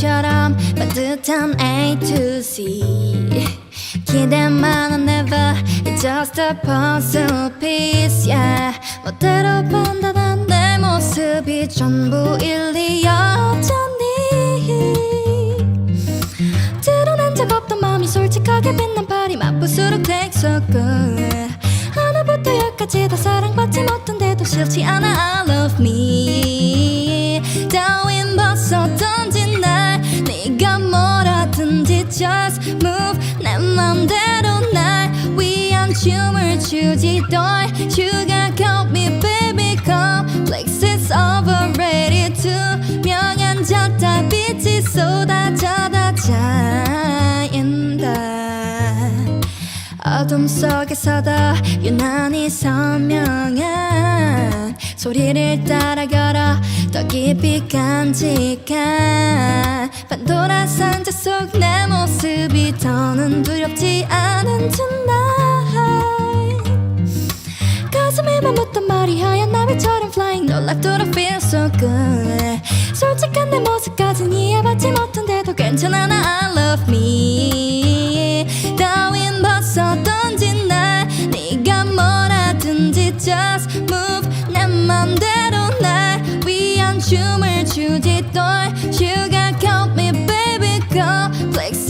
것처럼 반듯한 A to Z. 기대만은 never It's just a puzzle piece yeah. 멋대로 판단한 내 모습이 전부 일리였잖니. 드러낸 적 없던 마음이 솔직하게 빛난 발이 맛부수록 takes so good 하나부터 열까지 다 사랑받지 못한데도 싫지 않아. I love me just move. 내 맘대로 날 위한 춤을 추지. 널 Sugar coat me baby complex is overrated 투명한 저달 빛이 쏟아져다 쌓인다. 어둠 속에서도 유난히 선명한 소리를 따라 걸어 더 깊이 간직한. 판도라 상자 속내 나비처럼 flying 놀랍도록 feel so good. 솔직한 내 모습까진 이해받지 못한데도 괜찮아 나 I love me. 따윈 벗어 던진 날 네가 뭐라든지 just move 내 맘대로 날 위한 춤을 추지 널 Sugar coat me baby complex is